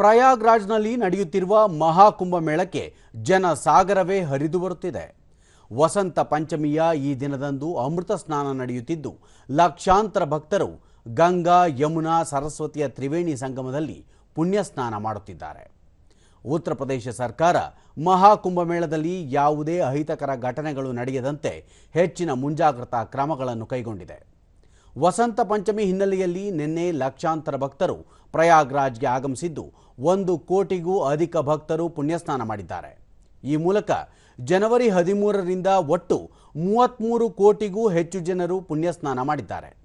ಪ್ರಯಾಗ್ರಾಜ್ನಲ್ಲಿ ನಡೆಯುತ್ತಿರುವ ಮಹಾಕುಂಭ ಮೇಳಕ್ಕೆ ಜನ ಸಾಗರವೇ ಹರಿದು ಬರುತ್ತಿದೆ. ವಸಂತ ಪಂಚಮಿಯ ಈ ದಿನದಂದು ಅಮೃತ ಸ್ನಾನ ನಡೆಯುತ್ತಿದ್ದು, ಲಕ್ಷಾಂತರ ಭಕ್ತರು ಗಂಗಾ, ಯಮುನಾ, ಸರಸ್ವತಿಯ ತ್ರಿವೇಣಿ ಸಂಗಮದಲ್ಲಿ ಪುಣ್ಯ ಸ್ನಾನ ಮಾಡುತ್ತಿದ್ದಾರೆ. ಉತ್ತರ ಪ್ರದೇಶ ಸರ್ಕಾರ ಮಹಾಕುಂಭ ಮೇಳದಲ್ಲಿ ಯಾವುದೇ ಅಹಿತಕರ ಘಟನೆಗಳು ನಡೆಯದಂತೆ ಹೆಚ್ಚಿನ ಮುಂಜಾಗ್ರತಾ ಕ್ರಮಗಳನ್ನು ಕೈಗೊಂಡಿದೆ. ವಸಂತ ಪಂಚಮಿ ಹಿನ್ನೆಲೆಯಲ್ಲಿ ನಿನ್ನೆ ಲಕ್ಷಾಂತರ ಭಕ್ತರು ಪ್ರಯಾಗ್ರಾಜ್ಗೆ ಆಗಮಿಸಿದ್ದು, ಒಂದು ಕೋಟಿಗೂ ಅಧಿಕ ಭಕ್ತರು ಪುಣ್ಯಸ್ನಾನ ಮಾಡಿದ್ದಾರೆ. ಈ ಮೂಲಕ ಜನವರಿ ಹದಿಮೂರರಿಂದ ಒಟ್ಟು ಮೂವತ್ತ್ಮೂರು ಕೋಟಿಗೂ ಹೆಚ್ಚು ಜನರು ಪುಣ್ಯಸ್ನಾನ ಮಾಡಿದ್ದಾರೆ.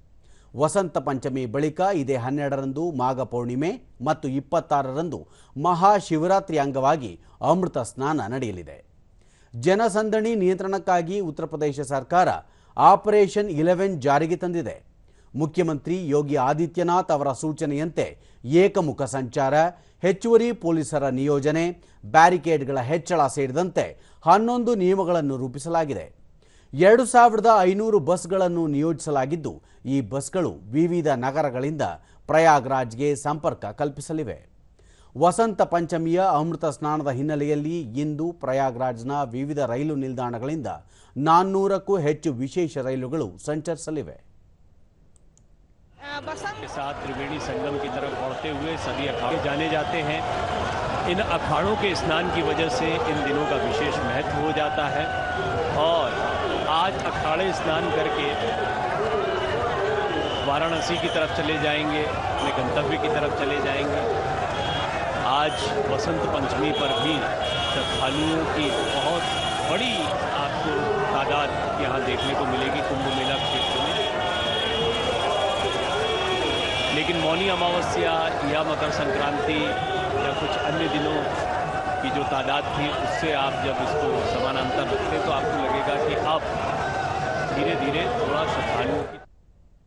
ವಸಂತ ಪಂಚಮಿ ಬಳಿಕ ಇದೇ ಹನ್ನೆರಡರಂದು ಮಾಘ ಪೌರ್ಣಿಮೆ ಮತ್ತು ಇಪ್ಪತ್ತಾರರಂದು ಮಹಾಶಿವರಾತ್ರಿ ಅಂಗವಾಗಿ ಅಮೃತ ಸ್ನಾನ ನಡೆಯಲಿದೆ. ಜನಸಂದಣಿ ನಿಯಂತ್ರಣಕ್ಕಾಗಿ ಉತ್ತರ ಪ್ರದೇಶ ಸರ್ಕಾರ ಆಪರೇಷನ್ ಇಲೆವೆನ್ ಜಾರಿಗೆ ತಂದಿದೆ. ಮುಖ್ಯಮಂತ್ರಿ ಯೋಗಿ ಆದಿತ್ಯನಾಥ್ ಅವರ ಸೂಚನೆಯಂತೆ ಏಕಮುಖ ಸಂಚಾರ, ಹೆಚ್ಚುವರಿ ಪೊಲೀಸರ ನಿಯೋಜನೆ, ಬ್ಯಾರಿಕೇಡ್ಗಳ ಹೆಚ್ಚಳ ಸೇರಿದಂತೆ ಹನ್ನೊಂದು ನಿಯಮಗಳನ್ನು ರೂಪಿಸಲಾಗಿದೆ. ಎರಡು ಸಾವಿರದ ಐನೂರು ಬಸ್ಗಳನ್ನು ನಿಯೋಜಿಸಲಾಗಿದ್ದು, ಈ ಬಸ್ಗಳು ವಿವಿಧ ನಗರಗಳಿಂದ ಪ್ರಯಾಗ್ರಾಜ್ಗೆ ಸಂಪರ್ಕ ಕಲ್ಪಿಸಲಿವೆ. ವಸಂತ ಪಂಚಮಿಯ ಅಮೃತ ಸ್ನಾನದ ಹಿನ್ನೆಲೆಯಲ್ಲಿ ಇಂದು ಪ್ರಯಾಗ್ರಾಜ್ನ ವಿವಿಧ ರೈಲು ನಿಲ್ದಾಣಗಳಿಂದ ನಾನ್ನೂರಕ್ಕೂ ಹೆಚ್ಚು ವಿಶೇಷ ರೈಲುಗಳು ಸಂಚರಿಸಲಿವೆ. बसंत के साथ त्रिवेणी संगम की तरफ़ बढ़ते हुए सभी अखाड़े जाने जाते हैं। इन अखाड़ों के स्नान की वजह से इन दिनों का विशेष महत्व हो जाता है। और आज अखाड़े स्नान करके वाराणसी की तरफ़ चले जाएँगे, अपने गंतव्य की तरफ़ चले जाएँगे। आज वसंत पंचमी पर भी श्रद्धालुओं की बहुत बड़ी आपको तादाद यहाँ देखने को मिलेगी कुंभ मेला क्षेत्र में। लेकिन मौनी अमावस्या या मकर संक्रांति या कुछ अन्य दिनों की जो तादाद थी, उससे आप जब इसको समानांतर रखते तो आपको लगेगा कि अब धीरे धीरे थोड़ा श्रद्धालुओं की